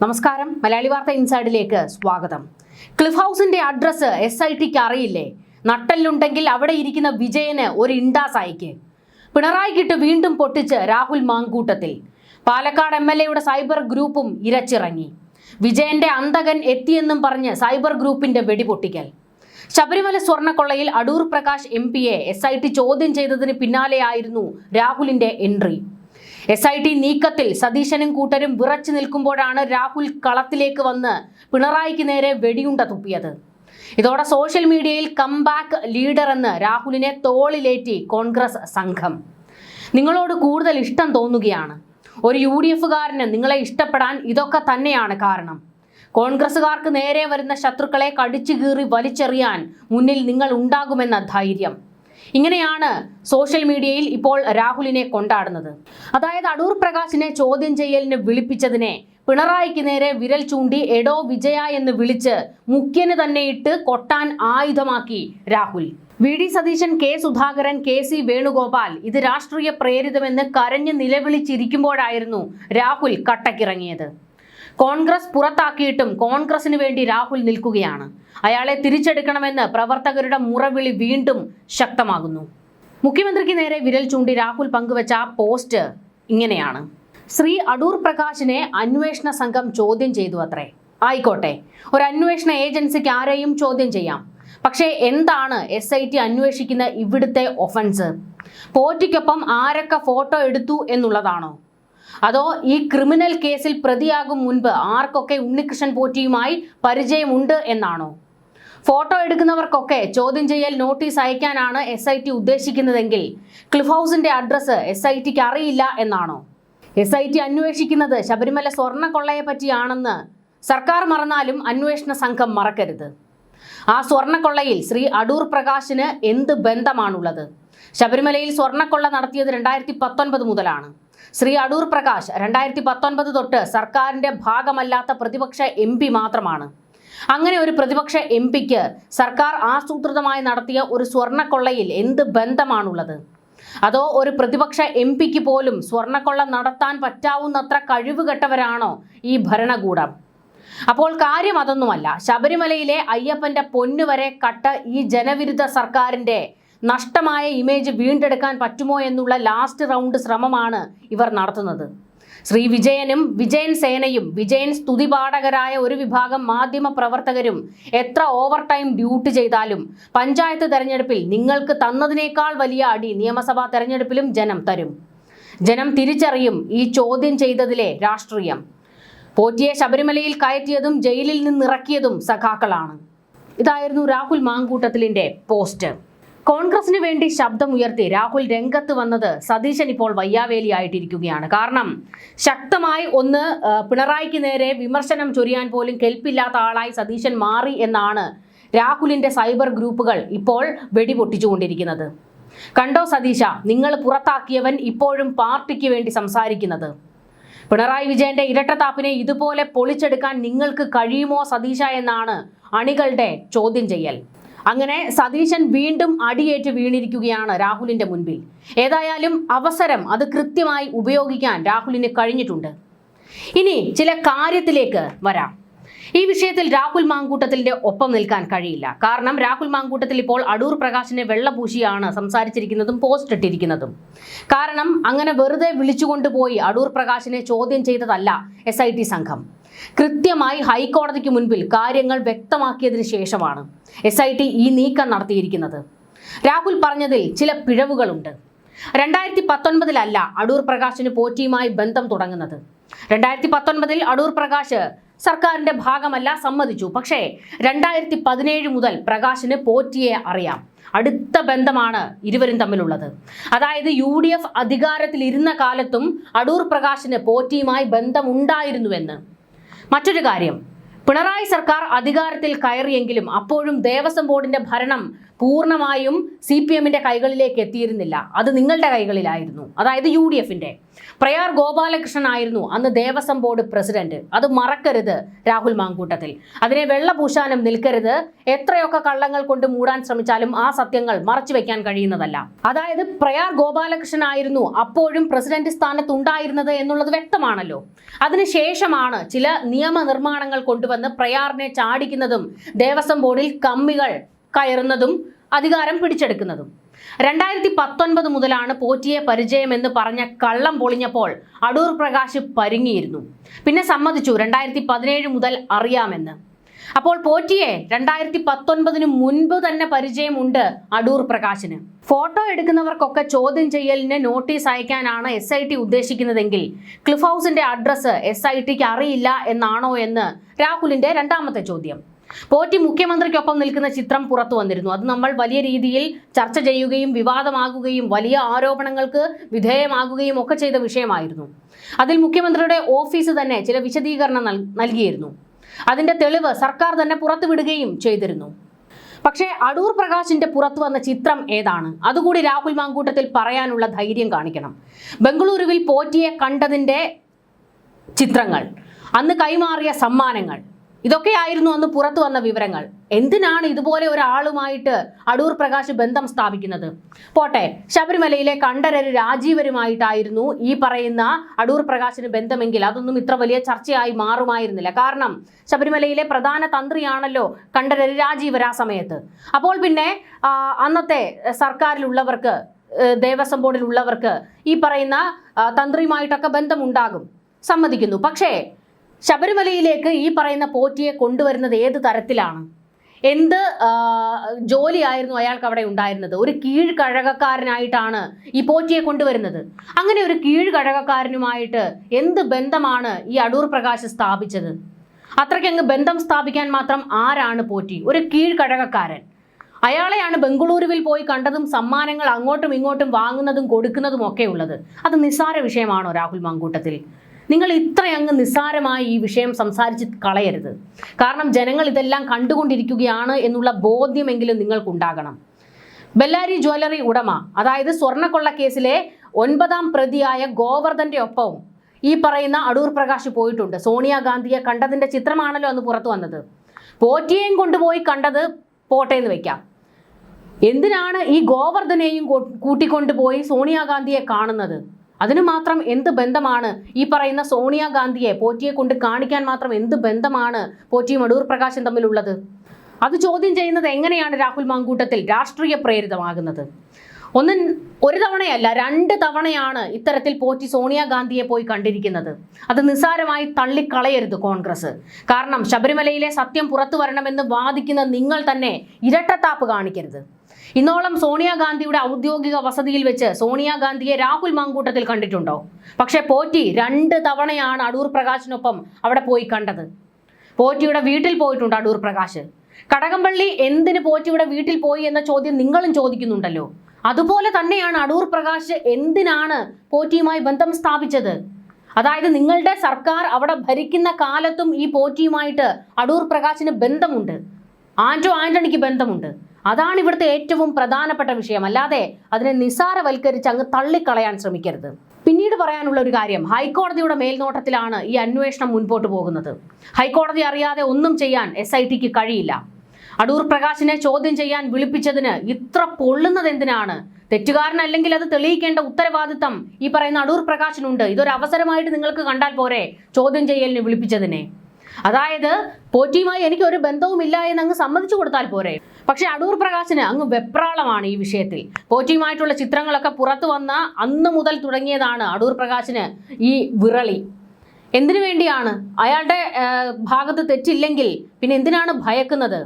നമസ്കാരം. മലയാളി വാർത്ത ഇൻസൈഡിലേക്ക് സ്വാഗതം. ക്ലിഫ് ഹൗസിന്റെ അഡ്രസ്സ് എസ് ഐ ടിക്ക് അറിയില്ലേ? നട്ടല്ലുണ്ടെങ്കിൽ അവിടെ ഇരിക്കുന്ന വിജയന് ഒരു ഇണ്ടാസ് അയക്ക് പിണറായിക്കിട്ട് വീണ്ടും പൊട്ടിച്ച് രാഹുൽ മാങ്കൂട്ടത്തിൽ. പാലക്കാട് എം എൽ എയുടെ സൈബർ ഗ്രൂപ്പും ഇരച്ചിറങ്ങി. വിജയന്റെ അന്തകൻ എത്തിയെന്നും പറഞ്ഞ് സൈബർ ഗ്രൂപ്പിന്റെ വെടിപൊട്ടിക്കൽ ശബരിമല സ്വർണക്കൊള്ളയിൽ അടൂർ പ്രകാശ് എം പിയെ എസ് ഐ ടി ചോദ്യം ചെയ്തതിന് പിന്നാലെയായിരുന്നു രാഹുലിന്റെ എൻട്രി. എസ് ഐ ടി നീക്കത്തിൽ സതീശനും കൂട്ടരും വിറച്ചു നിൽക്കുമ്പോഴാണ് രാഹുൽ കളത്തിലേക്ക് വന്ന് പിണറായിക്ക് നേരെ വെടിയുണ്ട തുപ്പിയത്. ഇതോടെ സോഷ്യൽ മീഡിയയിൽ കംബാക്ക് ലീഡർ എന്ന് രാഹുലിനെ തോളിലേറ്റി കോൺഗ്രസ് സംഘം. നിങ്ങളോട് കൂടുതൽ ഇഷ്ടം തോന്നുകയാണ്. ഒരു യു ഡി എഫുകാരന് നിങ്ങളെ ഇഷ്ടപ്പെടാൻ ഇതൊക്കെ തന്നെയാണ് കാരണം. കോൺഗ്രസുകാർക്ക് നേരെ വരുന്ന ശത്രുക്കളെ കടിച്ചു കീറി വലിച്ചെറിയാൻ മുന്നിൽ നിങ്ങൾ ഉണ്ടാകുമെന്ന ധൈര്യം. ഇങ്ങനെയാണ് സോഷ്യൽ മീഡിയയിൽ ഇപ്പോൾ രാഹുലിനെ കൊണ്ടാടുന്നത്. അതായത് അടൂർ പ്രകാശിനെ ചോദ്യം ചെയ്യലിന് വിളിപ്പിച്ചതിനെ പിണറായിക്ക് നേരെ വിരൽ ചൂണ്ടി എടോ വിജയ എന്ന് വിളിച്ച് മുഖ്യന് തന്നെ ഇട്ട് കൊട്ടാൻ ആയുധമാക്കി Rahul. V D Satheesan K Sudhakaran K C Venugopal ഇത് രാഷ്ട്രീയ പ്രേരിതമെന്ന് കരഞ്ഞ് നിലവിളിച്ചിരിക്കുമ്പോഴായിരുന്നു രാഹുൽ കട്ടക്കിറങ്ങിയത്. കോൺഗ്രസ് പുറത്താക്കിയിട്ടും കോൺഗ്രസിന് വേണ്ടി രാഹുൽ നിൽക്കുകയാണ്. അയാളെ തിരിച്ചെടുക്കണമെന്ന് പ്രവർത്തകരുടെ മുറവിളി വീണ്ടും ശക്തമാകുന്നു. മുഖ്യമന്ത്രിക്ക് നേരെ വിരൽ ചൂണ്ടി രാഹുൽ പങ്കുവച്ച പോസ്റ്റ് ഇങ്ങനെയാണ്. ശ്രീ അടൂർ പ്രകാശിനെ അന്വേഷണ സംഘം ചോദ്യം ചെയ്തു അത്രേ. ആയിക്കോട്ടെ ഒരു അന്വേഷണ ഏജൻസിക്ക് ആരെയും ചോദ്യം ചെയ്യാം. പക്ഷേ എന്താണ് എസ് ഐ ടി അന്വേഷിക്കുന്ന ഇവിടുത്തെ ഒഫൻസ് പോറ്റിക്കൊപ്പം ആരൊക്കെ ഫോട്ടോ എടുത്തു എന്നുള്ളതാണോ? അതോ ഈ ക്രിമിനൽ കേസിൽ പ്രതിയാകും മുൻപ് ആർക്കൊക്കെ ഉണ്ണികൃഷ്ണൻ പോറ്റിയുമായി പരിചയമുണ്ട് എന്നാണോ? ഫോട്ടോ എടുക്കുന്നവർക്കൊക്കെ ചോദ്യം ചെയ്യൽ നോട്ടീസ് അയക്കാനാണ് എസ് ഐ ടി ഉദ്ദേശിക്കുന്നതെങ്കിൽ ക്ലിഫ് ഹൗസിന്റെ അഡ്രസ്സ് എസ് ഐ ടിക്ക് അറിയില്ല എന്നാണോ? എസ് ഐ ടി അന്വേഷിക്കുന്നത് ശബരിമല സ്വർണക്കൊള്ളയെ പറ്റിയാണെന്ന് സർക്കാർ മറന്നാലും അന്വേഷണ സംഘം മറക്കരുത്. ആ സ്വർണക്കൊള്ളയിൽ ശ്രീ അടൂർ പ്രകാശിന് എന്ത് ബന്ധമാണുള്ളത്? ശബരിമലയിൽ സ്വർണക്കൊള്ള നടത്തിയത് രണ്ടായിരത്തി പത്തൊൻപത് മുതലാണ്. ശ്രീ അടൂർ പ്രകാശ് രണ്ടായിരത്തി പത്തൊൻപത് തൊട്ട് സർക്കാരിന്റെ ഭാഗമല്ലാത്ത പ്രതിപക്ഷ എം മാത്രമാണ്. അങ്ങനെ ഒരു പ്രതിപക്ഷ എം പിക്ക് സർക്കാർ ആസൂത്രിതമായി നടത്തിയ ഒരു സ്വർണക്കൊള്ളയിൽ എന്ത് ബന്ധമാണുള്ളത്? അതോ ഒരു പ്രതിപക്ഷ എം പിക്ക് പോലും സ്വർണക്കൊള്ള നടത്താൻ പറ്റാവുന്നത്ര കഴിവുകെട്ടവരാണോ ഈ ഭരണകൂടം? അപ്പോൾ കാര്യം അതൊന്നുമല്ല. ശബരിമലയിലെ അയ്യപ്പന്റെ പൊന്നുവരെ കട്ട ഈ ജനവിരുദ്ധ സർക്കാരിന്റെ നഷ്ടമായ ഇമേജ് വീണ്ടെടുക്കാൻ പറ്റുമോ എന്നുള്ള ലാസ്റ്റ് റൗണ്ട് ശ്രമമാണ് ഇവർ നടത്തുന്നത്. ശ്രീ വിജയനും വിജയൻ സേനയും വിജയൻ സ്തുതിപാഠകരായ ഒരു വിഭാഗം മാധ്യമ പ്രവർത്തകരും എത്ര ഓവർ ടൈം ഡ്യൂട്ടി ചെയ്താലും പഞ്ചായത്ത് തെരഞ്ഞെടുപ്പിൽ നിങ്ങൾക്ക് തന്നതിനേക്കാൾ വലിയ അടി നിയമസഭാ തെരഞ്ഞെടുപ്പിലും ജനം തരും. ജനം തിരിച്ചറിയും ഈ ചോദ്യം ചെയ്തതിലെ രാഷ്ട്രീയം. പോറ്റിയെ ശബരിമലയിൽ കയറ്റിയതും ജയിലിൽ നിന്നിറക്കിയതും സഖാക്കളാണ്. ഇതായിരുന്നു രാഹുൽ മാങ്കൂട്ടത്തിലിന്റെ പോസ്റ്റ്. കോൺഗ്രസിന് വേണ്ടി ശബ്ദമുയർത്തി രാഹുൽ രംഗത്ത് വന്നത് സതീശൻ ഇപ്പോൾ വയ്യാവേലിയായിട്ടിരിക്കുകയാണ് കാരണം ശക്തമായി ഒന്ന് പിണറായിക്ക് നേരെ വിമർശനം ചൊരിയാൻ പോലും കെൽപ്പില്ലാത്ത ആളായി സതീശൻ മാറി എന്നാണ് രാഹുലിന്റെ സൈബർ ഗ്രൂപ്പുകൾ ഇപ്പോൾ വെടിപൊട്ടിച്ചുകൊണ്ടിരിക്കുന്നത്. കണ്ടോ സതീശ നിങ്ങൾ പുറത്താക്കിയവൻ ഇപ്പോഴും പാർട്ടിക്ക് വേണ്ടി സംസാരിക്കുന്നത്. പിണറായി വിജയന്റെ ഇരട്ടത്താപ്പിനെ ഇതുപോലെ പൊളിച്ചെടുക്കാൻ നിങ്ങൾക്ക് കഴിയുമോ സതീശ എന്നാണ് അണികളുടെ ചോദ്യം ചെയ്യൽ. അങ്ങനെ സതീശൻ വീണ്ടും അടിയേറ്റ് വീണിരിക്കുകയാണ് രാഹുലിന്റെ മുൻപിൽ. ഏതായാലും അവസരം അത് കൃത്യമായി ഉപയോഗിക്കാൻ രാഹുലിന് കഴിഞ്ഞിട്ടുണ്ട്. ഇനി ചില കാര്യത്തിലേക്ക് വരാം. ഈ വിഷയത്തിൽ രാഹുൽ മാങ്കൂട്ടത്തിന്റെ ഒപ്പം നിൽക്കാൻ കഴിയില്ല. കാരണം രാഹുൽ മാങ്കൂട്ടത്തിൽ ഇപ്പോൾ അടൂർ പ്രകാശിനെ വെള്ളപൂശിയാണ് സംസാരിച്ചിരിക്കുന്നതും പോസ്റ്റ് ഇട്ടിരിക്കുന്നതും. കാരണം അങ്ങനെ വെറുതെ വിളിച്ചുകൊണ്ടുപോയി അടൂർ പ്രകാശിനെ ചോദ്യം ചെയ്തതല്ല എസ് സംഘം. കൃത്യമായി ഹൈക്കോടതിക്ക് മുൻപിൽ കാര്യങ്ങൾ വ്യക്തമാക്കിയതിനു ശേഷമാണ് എസ് ഈ നീക്കം നടത്തിയിരിക്കുന്നത്. രാഹുൽ പറഞ്ഞതിൽ ചില പിഴവുകളുണ്ട്. രണ്ടായിരത്തി പത്തൊൻപതിലല്ല അടൂർ പ്രകാശിന് പോറ്റിയുമായി ബന്ധം തുടങ്ങുന്നത്. രണ്ടായിരത്തി പത്തൊൻപതിൽ അടൂർ പ്രകാശ് സർക്കാരിന്റെ ഭാഗമല്ല സമ്മതിച്ചു. പക്ഷേ രണ്ടായിരത്തി പതിനേഴ് മുതൽ പ്രകാശിന് പോറ്റിയെ അറിയാം. അടുത്ത ബന്ധമാണ് ഇരുവരും തമ്മിലുള്ളത്. അതായത് യു ഡി എഫ് അധികാരത്തിലിരുന്ന കാലത്തും അടൂർ പ്രകാശിന് പോറ്റിയുമായി ബന്ധമുണ്ടായിരുന്നുവെന്ന്. മറ്റൊരു കാര്യം പിണറായി സർക്കാർ അധികാരത്തിൽ കയറിയെങ്കിലും അപ്പോഴും ദേവസ്വം ബോർഡിന്റെ ഭരണം പൂർണമായും സി പി എമ്മിന്റെ കൈകളിലേക്ക് എത്തിയിരുന്നില്ല അത് നിങ്ങളുടെ കൈകളിലായിരുന്നു. അതായത് യു ഡി എഫിന്റെ. പ്രയാർ ഗോപാലകൃഷ്ണൻ ആയിരുന്നു അന്ന് ദേവസ്വം ബോർഡ് പ്രസിഡന്റ്. അത് മറക്കരുത് രാഹുൽ മാങ്കൂട്ടത്തിൽ. അതിനെ വെള്ളപൂശാനും നിൽക്കരുത്. എത്രയൊക്കെ കള്ളങ്ങൾ കൊണ്ട് മൂടാൻ ശ്രമിച്ചാലും ആ സത്യങ്ങൾ മറച്ചു വെക്കാൻ കഴിയുന്നതല്ല. അതായത് പ്രയാർ ഗോപാലകൃഷ്ണൻ ആയിരുന്നു അപ്പോഴും പ്രസിഡന്റ് സ്ഥാനത്ത് ഉണ്ടായിരുന്നത് എന്നുള്ളത് വ്യക്തമാണല്ലോ. അതിനുശേഷമാണ് ചില നിയമനിർമ്മാണങ്ങൾ കൊണ്ടുവന്ന് പ്രയാറിനെ ചാടിക്കുന്നതും ദേവസ്വം ബോർഡിൽ കമ്മികൾ കയറുന്നതും അധികാരം പിടിച്ചെടുക്കുന്നതും. രണ്ടായിരത്തി പത്തൊൻപത് മുതലാണ് പോറ്റിയെ പരിചയമെന്ന് പറഞ്ഞ കള്ളം പൊളിഞ്ഞപ്പോൾ അടൂർ പ്രകാശ് പരുങ്ങിയിരുന്നു. പിന്നെ സമ്മതിച്ചു രണ്ടായിരത്തി പതിനേഴ് മുതൽ അറിയാമെന്ന്. അപ്പോൾ പോറ്റിയെ രണ്ടായിരത്തി പത്തൊൻപതിന് മുൻപ് തന്നെ പരിചയമുണ്ട് അടൂർ പ്രകാശിന്. ഫോട്ടോ എടുക്കുന്നവർക്കൊക്കെ ചോദ്യം ചെയ്യലിന് നോട്ടീസ് അയക്കാനാണ് എസ് ഐ ടി ഉദ്ദേശിക്കുന്നതെങ്കിൽ ക്ലിഫ് ഹൗസിന്റെ അഡ്രസ്സ് എസ് ഐ ടിക്ക് അറിയില്ല എന്നാണോ എന്ന് രാഹുലിന്റെ രണ്ടാമത്തെ ചോദ്യം. പോറ്റി മുഖ്യമന്ത്രിക്കൊപ്പം നിൽക്കുന്ന ചിത്രം പുറത്തു വന്നിരുന്നു. അത് നമ്മൾ വലിയ രീതിയിൽ ചർച്ച ചെയ്യുകയും വിവാദമാകുകയും വലിയ ആരോപണങ്ങൾക്ക് വിധേയമാകുകയും ഒക്കെ ചെയ്ത വിഷയമായിരുന്നു. അതിൽ മുഖ്യമന്ത്രിയുടെ ഓഫീസ് തന്നെ ചില വിശദീകരണം നൽകിയിരുന്നു. അതിന്റെ തെളിവ് സർക്കാർ തന്നെ പുറത്തുവിടുകയും ചെയ്തിരുന്നു. പക്ഷേ അടൂർ പ്രകാശിന്റെ പുറത്തു വന്ന ചിത്രം ഏതാണ്? അതുകൂടി രാഹുൽ മാങ്കൂട്ടത്തിൽ പറയാനുള്ള ധൈര്യം കാണിക്കണം. ബംഗളൂരുവിൽ പോറ്റിയെ കണ്ടതിന്റെ ചിത്രങ്ങൾ അന്ന് കൈമാറിയ സമ്മാനങ്ങൾ ഇതൊക്കെയായിരുന്നു അന്ന് പുറത്തു വന്ന വിവരങ്ങൾ. എന്തിനാണ് ഇതുപോലെ ഒരാളുമായിട്ട് അടൂർ പ്രകാശ് ബന്ധം സ്ഥാപിക്കുന്നത്? പോട്ടെ ശബരിമലയിലെ കണ്ഠരര് രാജീവരുമായിട്ടായിരുന്നു ഈ പറയുന്ന അടൂർ പ്രകാശിന് ബന്ധമെങ്കിൽ അതൊന്നും ഇത്ര വലിയ ചർച്ചയായി മാറുമായിരുന്നില്ല. കാരണം ശബരിമലയിലെ പ്രധാന തന്ത്രിയാണല്ലോ കണ്ഠരര് രാജീവർ ആ സമയത്ത്. അപ്പോൾ പിന്നെ അന്നത്തെ സർക്കാരിലുള്ളവർക്ക് ദേവസ്വം ബോർഡിലുള്ളവർക്ക് ഈ പറയുന്ന തന്ത്രിയുമായിട്ടൊക്കെ ബന്ധമുണ്ടാകും. സമ്മതിക്കുന്നു. പക്ഷേ ശബരിമലയിലേക്ക് ഈ പറയുന്ന പോറ്റിയെ കൊണ്ടുവരുന്നത് ഏത് തരത്തിലാണ്? എന്ത് ജോലിയായിരുന്നു അയാൾക്ക് അവിടെ ഉണ്ടായിരുന്നത്? ഒരു കീഴ്കഴകക്കാരനായിട്ടാണ് ഈ പോറ്റിയെ കൊണ്ടുവരുന്നത്. അങ്ങനെ ഒരു കീഴ്കഴകക്കാരനുമായിട്ട് എന്ത് ബന്ധമാണ് ഈ അടൂർ പ്രകാശ് സ്ഥാപിച്ചത്? അത്രയ്ക്കങ്ങ് ബന്ധം സ്ഥാപിക്കാൻ മാത്രം ആരാണ് പോറ്റി? ഒരു കീഴ്കഴകക്കാരൻ. അയാളെയാണ് ബംഗളൂരുവിൽ പോയി കണ്ടതും സമ്മാനങ്ങൾ അങ്ങോട്ടും ഇങ്ങോട്ടും വാങ്ങുന്നതും കൊടുക്കുന്നതും ഒക്കെ ഉള്ളത്. അത് നിസ്സാര വിഷയമാണോ രാഹുൽ മാങ്കൂട്ടത്തിൽ? നിങ്ങൾ ഇത്രയങ്ങ് നിസ്സാരമായി ഈ വിഷയം സംസാരിച്ച് കളയരുത്. കാരണം ജനങ്ങൾ ഇതെല്ലാം കണ്ടുകൊണ്ടിരിക്കുകയാണ് എന്നുള്ള ബോധ്യമെങ്കിലും നിങ്ങൾക്കുണ്ടാകണം. ബെല്ലാരി ജ്വല്ലറി ഉടമ അതായത് സ്വർണക്കൊള്ള കേസിലെ ഒൻപതാം പ്രതിയായ ഗോവർദ്ധന്റെ ഒപ്പവും ഈ പറയുന്ന അടൂർ പ്രകാശ് പോയിട്ടുണ്ട്. സോണിയാഗാന്ധിയെ കണ്ടതിന്റെ ചിത്രമാണല്ലോ അന്ന് പുറത്തു വന്നത്. പോറ്റിയെയും കൊണ്ടുപോയി കണ്ടത് പോട്ടെ എന്ന് വെക്കാം. എന്തിനാണ് ഈ ഗോവർദ്ധനെയും കൂട്ടിക്കൊണ്ടുപോയി സോണിയാഗാന്ധിയെ കാണുന്നത്? അതിനു മാത്രം എന്ത് ബന്ധമാണ്? ഈ പറയുന്ന സോണിയാഗാന്ധിയെ പോറ്റിയെ കൊണ്ട് കാണിക്കാൻ മാത്രം എന്ത് ബന്ധമാണ് പോറ്റിയും അടൂർ പ്രകാശും തമ്മിലുള്ളത്? അത് ചോദ്യം ചെയ്യുന്നത് എങ്ങനെയാണ് രാഹുൽ മാങ്കൂട്ടത്തിൽ രാഷ്ട്രീയ പ്രേരിതമാകുന്നത്? ഒന്ന് ഒരു തവണയല്ല രണ്ട് തവണയാണ് ഇത്തരത്തിൽ പോറ്റി സോണിയാഗാന്ധിയെ പോയി കണ്ടിരിക്കുന്നത്. അത് നിസ്സാരമായി തള്ളിക്കളയരുത് കോൺഗ്രസ്. കാരണം ശബരിമലയിലെ സത്യം പുറത്തു വരണമെന്ന് വാദിക്കുന്ന നിങ്ങൾ തന്നെ ഇരട്ടത്താപ്പ് കാണിക്കരുത്. ഇന്നോളം സോണിയാഗാന്ധിയുടെ ഔദ്യോഗിക വസതിയിൽ വെച്ച് സോണിയാഗാന്ധിയെ രാഹുൽ മാങ്കൂട്ടത്തിൽ കണ്ടിട്ടുണ്ടോ? പക്ഷേ പോറ്റി രണ്ട് തവണയാണ് അടൂർ പ്രകാശിനൊപ്പം അവിടെ പോയി കണ്ടത്. പോറ്റിയുടെ വീട്ടിൽ പോയിട്ടുണ്ട് അടൂർ പ്രകാശ്. കടകംപള്ളി എന്തിന് പോറ്റിയുടെ വീട്ടിൽ പോയി എന്ന ചോദ്യം നിങ്ങളും ചോദിക്കുന്നുണ്ടല്ലോ. അതുപോലെ തന്നെയാണ് അടൂർ പ്രകാശ് എന്തിനാണ് പോറ്റിയുമായി ബന്ധം സ്ഥാപിച്ചത്? അതായത് നിങ്ങളുടെ സർക്കാർ അവിടെ ഭരിക്കുന്ന കാലത്തും ഈ പോറ്റിയുമായിട്ട് അടൂർ പ്രകാശിന് ബന്ധമുണ്ട്. ആന്റോ ആന്റണിക്ക് ബന്ധമുണ്ട്. അതാണ് ഇവിടുത്തെ ഏറ്റവും പ്രധാനപ്പെട്ട വിഷയം. അല്ലാതെ അതിനെ നിസാരവൽക്കരിച്ച് അങ്ങ് തള്ളിക്കളയാൻ ശ്രമിക്കരുത്. പിന്നീട് പറയാനുള്ള ഒരു കാര്യം ഹൈക്കോടതിയുടെ മേൽനോട്ടത്തിലാണ് ഈ അന്വേഷണം മുൻപോട്ട് പോകുന്നത്. ഹൈക്കോടതി അറിയാതെ ഒന്നും ചെയ്യാൻ എസ് ഐ ടിക്ക് കഴിയില്ല. അടൂർ പ്രകാശിനെ ചോദ്യം ചെയ്യാൻ വിളിപ്പിച്ചതിന് ഇത്ര പൊള്ളുന്നത് എന്തിനാണ്? തെറ്റുകാരനല്ലെങ്കിൽ അത് തെളിയിക്കേണ്ട ഉത്തരവാദിത്തം ഈ പറയുന്ന അടൂർ പ്രകാശിനുണ്ട്. ഇതൊരു അവസരമായിട്ട് നിങ്ങൾക്ക് കണ്ടാൽ പോരെ ചോദ്യം ചെയ്യലിന് വിളിപ്പിച്ചതിനെ. അതായത് പോറ്റിയുമായി എനിക്ക് ഒരു ബന്ധവുമില്ല എന്ന് അങ്ങ് സമ്മതിച്ചു കൊടുത്താൽ പോരെ. പക്ഷെ അടൂർ പ്രകാശിന് അങ്ങ് വെപ്രാളമാണ് ഈ വിഷയത്തിൽ. പോറ്റിയുമായിട്ടുള്ള ചിത്രങ്ങളൊക്കെ പുറത്തു വന്ന അന്ന് മുതൽ തുടങ്ങിയതാണ് അടൂർ പ്രകാശിന് ഈ വിറളി. എന്തിനു വേണ്ടിയാണ്? അയാളുടെ ഭാഗത്ത് തെറ്റില്ലെങ്കിൽ പിന്നെ എന്തിനാണ് ഭയക്കുന്നത്?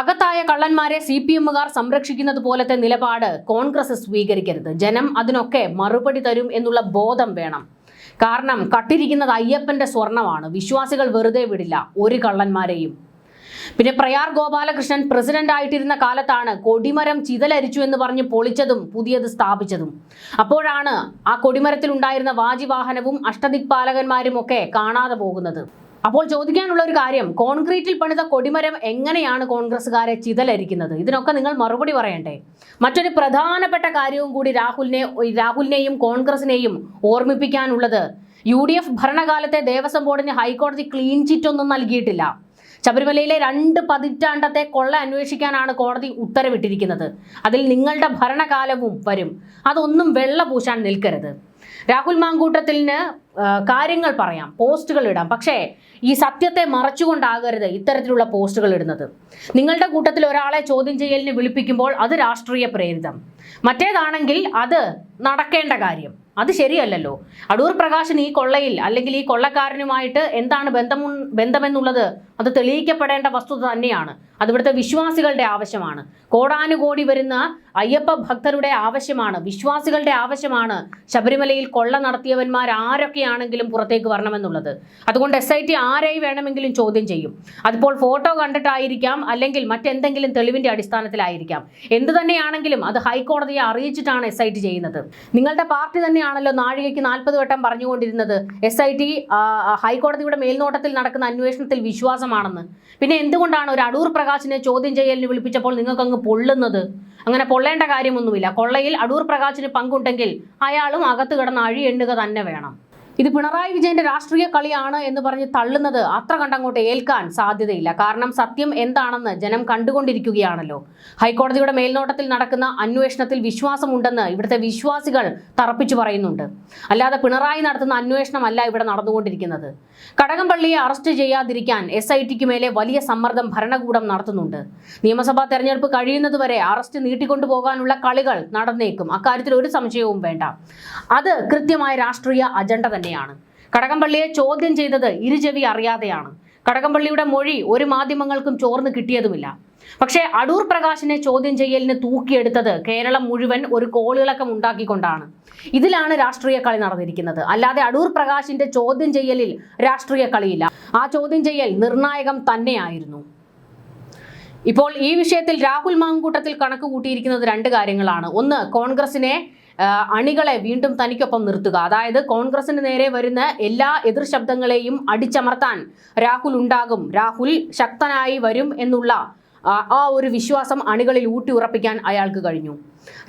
അകത്തായ കള്ളന്മാരെ സി പി എമ്മുകാർ സംരക്ഷിക്കുന്നത് പോലത്തെ നിലപാട് കോൺഗ്രസ് സ്വീകരിക്കരുത്. ജനം അതിനൊക്കെ മറുപടി തരും എന്നുള്ള ബോധം വേണം. കാരണം കട്ടിരിക്കുന്നത് അയ്യപ്പന്റെ സ്വർണമാണ്. വിശ്വാസികൾ വെറുതെ വിടില്ല ഒരു കള്ളന്മാരെയും. പിന്നെ പ്രയാർ ഗോപാലകൃഷ്ണൻ പ്രസിഡന്റ് ആയിട്ടിരുന്ന കാലത്താണ് കൊടിമരം ചിതലരിച്ചു എന്ന് പറഞ്ഞ് പൊളിച്ചതും പുതിയത് സ്ഥാപിച്ചതും. അപ്പോഴാണ് ആ കൊടിമരത്തിൽ ഉണ്ടായിരുന്ന വാജിവാഹനവും അഷ്ടദിക്പാലകന്മാരും ഒക്കെ കാണാതെ പോകുന്നത്. അപ്പോൾ ചോദിക്കാനുള്ള ഒരു കാര്യം കോൺക്രീറ്റിൽ പണിത കൊടിമരം എങ്ങനെയാണ് കോൺഗ്രസ്സുകാരെ ചിതലരിക്കുന്നത്? ഇതിനൊക്കെ നിങ്ങൾ മറുപടി പറയണ്ടേ? മറ്റൊരു പ്രധാനപ്പെട്ട കാര്യവും കൂടി രാഹുലിനെ രാഹുലിനെയും കോൺഗ്രസിനെയും ഓർമ്മിപ്പിക്കാനുള്ളത് യു ഡി എഫ് ഭരണകാലത്തെ ദേവസ്വം ബോർഡിന് ഹൈക്കോടതി ക്ലീൻ ചിറ്റ് ഒന്നും നൽകിയിട്ടില്ല. ശബരിമലയിലെ രണ്ട് പതിറ്റാണ്ടത്തെ കൊള്ള അന്വേഷിക്കാനാണ് കോടതി ഉത്തരവിട്ടിരിക്കുന്നത്. അതിൽ നിങ്ങളുടെ ഭരണകാലവും വരും. അതൊന്നും വെള്ള പൂശാൻ നിൽക്കരുത്. രാഹുൽ മാങ്കൂട്ടത്തിന് കാര്യങ്ങൾ പറയാം. പോസ്റ്റുകൾ ഇടാം. പക്ഷേ ഈ സത്യത്തെ മറച്ചുകൊണ്ടാകരുത് ഇത്തരത്തിലുള്ള പോസ്റ്റുകൾ ഇടുന്നത്. നിങ്ങളുടെ കൂട്ടത്തിൽ ഒരാളെ ചോദ്യം ചെയ്യലിന് വിളിപ്പിക്കുമ്പോൾ അത് രാഷ്ട്രീയ പ്രേരിതം. മറ്റേതാണെങ്കിൽ അത് നടക്കേണ്ട കാര്യം. അത് ശരിയല്ലല്ലോ. അടൂർ പ്രകാശൻ ഈ കൊള്ളയിൽ അല്ലെങ്കിൽ ഈ കൊള്ളക്കാരനുമായിട്ട് എന്താണ് ബന്ധമു ബന്ധമെന്നുള്ളത് അത് തെളിയിക്കപ്പെടേണ്ട വസ്തുത തന്നെയാണ്. അത് ഇവിടുത്തെ വിശ്വാസികളുടെ ആവശ്യമാണ്. കോടാനുകോടി വരുന്ന അയ്യപ്പ ഭക്തരുടെ ആവശ്യമാണ്. വിശ്വാസികളുടെ ആവശ്യമാണ് ശബരിമലയിൽ കൊള്ള നടത്തിയവന്മാർ ആരൊക്കെയാണെങ്കിലും പുറത്തേക്ക് വരണമെന്നുള്ളത്. അതുകൊണ്ട് എസ് ഐ ടി ആരെയും വേണമെങ്കിലും ചോദ്യം ചെയ്യും. അതിപ്പോൾ ഫോട്ടോ കണ്ടിട്ടായിരിക്കാം അല്ലെങ്കിൽ മറ്റെന്തെങ്കിലും തെളിവിന്റെ അടിസ്ഥാനത്തിലായിരിക്കാം. എന്ത് തന്നെയാണെങ്കിലും അത് ഹൈക്കോടതിയെ അറിയിച്ചിട്ടാണ് എസ് ഐ ടി ചെയ്യുന്നത്. നിങ്ങളുടെ പാർട്ടി തന്നെയാണല്ലോ നാഴികയ്ക്ക് നാൽപ്പത് വട്ടം പറഞ്ഞുകൊണ്ടിരുന്നത്. എസ് ഐ ടി ഹൈക്കോടതിയുടെ മേൽനോട്ടത്തിൽ നടക്കുന്ന അന്വേഷണത്തിൽ വിശ്വാസമാണെന്ന്. പിന്നെ എന്തുകൊണ്ടാണ് ഒരു അടൂർ പ്രകാശിനെ ചോദ്യം ചെയ്യലിന് വിളിപ്പിച്ചപ്പോൾ നിങ്ങൾക്ക് അങ്ങ് പൊള്ളുന്നത്? അങ്ങനെ പൊള്ളേണ്ട കാര്യമൊന്നുമില്ല. കൊള്ളയിൽ അടൂർ പ്രകാശിന് പങ്കുണ്ടെങ്കിൽ അയാളും അകത്ത് കിടന്ന് അഴി എണ്ണുക തന്നെ വേണം. ഇത് പിണറായി വിജയന്റെ രാഷ്ട്രീയ കളിയാണ് എന്ന് പറഞ്ഞ് തള്ളുന്നത് അത്ര കണ്ടങ്ങോട്ട് ഏൽക്കാൻ സാധ്യതയില്ല. കാരണം സത്യം എന്താണെന്ന് ജനം കണ്ടുകൊണ്ടിരിക്കുകയാണല്ലോ. ഹൈക്കോടതിയുടെ മേൽനോട്ടത്തിൽ നടക്കുന്ന അന്വേഷണത്തിൽ വിശ്വാസമുണ്ടെന്ന് ഇവിടുത്തെ വിശ്വാസികൾ തറപ്പിച്ചു പറയുന്നുണ്ട്. അല്ലാതെ പിണറായി നടത്തുന്ന അന്വേഷണമല്ല ഇവിടെ നടന്നുകൊണ്ടിരിക്കുന്നത്. കടകംപള്ളിയെ അറസ്റ്റ് ചെയ്യാതിരിക്കാൻ എസ് ഐ ടിക്ക് മേലെ വലിയ സമ്മർദ്ദം ഭരണകൂടം നടത്തുന്നുണ്ട്. നിയമസഭാ തെരഞ്ഞെടുപ്പ് കഴിയുന്നതുവരെ അറസ്റ്റ് നീട്ടിക്കൊണ്ടു പോകാനുള്ള കളികൾ നടന്നേക്കും. അക്കാര്യത്തിൽ ഒരു സംശയവും വേണ്ട. അത് കൃത്യമായ രാഷ്ട്രീയ അജണ്ട തന്നെയാണ്. കടകംപള്ളിയെ ചോദ്യം ചെയ്തത് ഇരുചെവി അറിയാതെയാണ്. കടകംപള്ളിയുടെ മൊഴി ഒരു മാധ്യമങ്ങൾക്കും ചോർന്ന് കിട്ടിയതുമില്ല. പക്ഷേ അടൂർ പ്രകാശിനെ ചോദ്യം ചെയ്യലിന് തൂക്കിയെടുത്തത് കേരളം മുഴുവൻ ഒരു കോളിളക്കം ഉണ്ടാക്കിക്കൊണ്ടാണ്. ഇതിലാണ് രാഷ്ട്രീയ കളി നടന്നിരിക്കുന്നത്. അല്ലാതെ അടൂർ പ്രകാശിന്റെ ചോദ്യം ചെയ്യലിൽ രാഷ്ട്രീയ കളിയില്ല. ആ ചോദ്യം ചെയ്യൽ നിർണായകം തന്നെയായിരുന്നു. ഇപ്പോൾ ഈ വിഷയത്തിൽ രാഹുൽ മാങ്കൂട്ടത്തിൽ കണക്ക് കൂട്ടിയിരിക്കുന്നത് രണ്ട് കാര്യങ്ങളാണ്. ഒന്ന് കോൺഗ്രസിനെ അണികളെ വീണ്ടും തനിക്കൊപ്പം നിർത്തുക. അതായത് കോൺഗ്രസിന് നേരെ വരുന്ന എല്ലാ എതിർ ശബ്ദങ്ങളെയും അടിച്ചമർത്താൻ രാഹുൽ ഉണ്ടാകും. രാഹുൽ ശക്തനായി വരും എന്നുള്ള ആ, ഒരു വിശ്വാസം അണികളിൽ ഊട്ടി ഉറപ്പിക്കാൻ അയാൾക്ക് കഴിഞ്ഞു.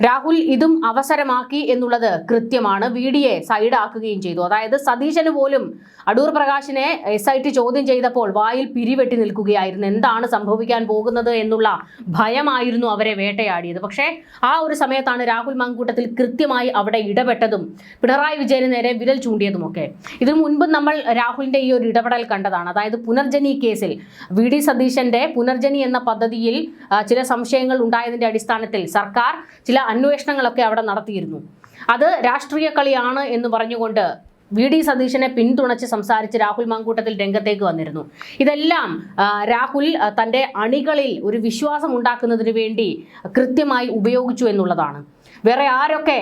രാഹുൽ ഇതും അവസരമാക്കി എന്നുള്ളത് കൃത്യമാണ്. വി ഡിയെ സൈഡാക്കുകയും ചെയ്തു. അതായത് സതീശന് പോലും അടൂർ പ്രകാശിനെ എസ് ഐ ടി ചോദ്യം ചെയ്തപ്പോൾ വായിൽ പിരിവെട്ടി നിൽക്കുകയായിരുന്നു. എന്താണ് സംഭവിക്കാൻ പോകുന്നത് എന്നുള്ള ഭയമായിരുന്നു അവരെ വേട്ടയാടിയത്. പക്ഷേ ആ ഒരു സമയത്താണ് രാഹുൽ മങ്കൂട്ടത്തിൽ കൃത്യമായി അവിടെ ഇടപെട്ടതും പിണറായി വിജയന് നേരെ വിരൽ ചൂണ്ടിയതുമൊക്കെ. ഇതിനു മുൻപ് നമ്മൾ രാഹുലിന്റെ ഈ ഒരു ഇടപെടൽ കണ്ടതാണ്. അതായത് പുനർജനി കേസിൽ വി ഡി സതീശന്റെ പുനർജനി എന്ന പദ്ധതിയിൽ ചില സംശയങ്ങൾ ഉണ്ടായതിന്റെ അടിസ്ഥാനത്തിൽ സർക്കാർ ചില അന്വേഷണങ്ങളൊക്കെ അവിടെ നടത്തിയിരുന്നു. അത് രാഷ്ട്രീയ കളിയാണ് എന്ന് പറഞ്ഞുകൊണ്ട് വി ഡി സതീശനെ പിന്തുണച്ച് സംസാരിച്ച് രാഹുൽ മാങ്കൂട്ടത്തിൽ രംഗത്തേക്ക് വന്നിരുന്നു. ഇതെല്ലാം രാഹുൽ തന്റെ അണികളിൽ ഒരു വിശ്വാസം ഉണ്ടാക്കുന്നതിന് വേണ്ടി കൃത്യമായി ഉപയോഗിച്ചു എന്നുള്ളതാണ്. വേറെ ആരൊക്കെ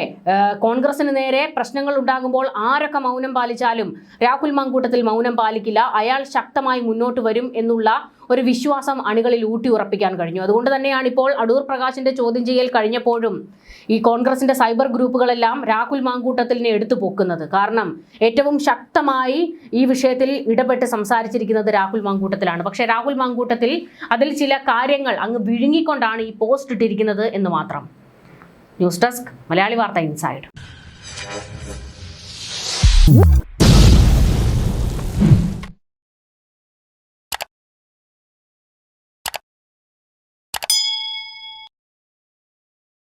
കോൺഗ്രസിന് നേരെ പ്രശ്നങ്ങൾ ഉണ്ടാകുമ്പോൾ ആരൊക്കെ മൗനം പാലിച്ചാലും രാഹുൽ മാങ്കൂട്ടത്തിൽ മൗനം പാലിക്കില്ല അയാൾ ശക്തമായി മുന്നോട്ട് വരും എന്നുള്ള ഒരു വിശ്വാസം അണികളിൽ ഊട്ടി ഉറപ്പിക്കാൻ കഴിഞ്ഞു. അതുകൊണ്ട് തന്നെയാണ് ഇപ്പോൾ അടൂർ പ്രകാശിന്റെ ചോദ്യം ചെയ്യൽ കഴിഞ്ഞപ്പോഴും ഈ കോൺഗ്രസിന്റെ സൈബർ ഗ്രൂപ്പുകളെല്ലാം രാഹുൽ മാങ്കൂട്ടത്തിലിനെ എടുത്തു പോക്കുന്നത്. കാരണം ഏറ്റവും ശക്തമായി ഈ വിഷയത്തിൽ ഇടപെട്ട് സംസാരിച്ചിരിക്കുന്നത് രാഹുൽ മാങ്കൂട്ടത്തിലാണ്. പക്ഷേ രാഹുൽ മാങ്കൂട്ടത്തിൽ അതിൽ ചില കാര്യങ്ങൾ അങ്ങ് വിഴുങ്ങിക്കൊണ്ടാണ് ഈ പോസ്റ്റ് ഇട്ടിരിക്കുന്നത് എന്ന് മാത്രം. ന്യൂസ് ഡെസ്ക് മലയാളി വാർത്ത ഇൻസൈഡ്.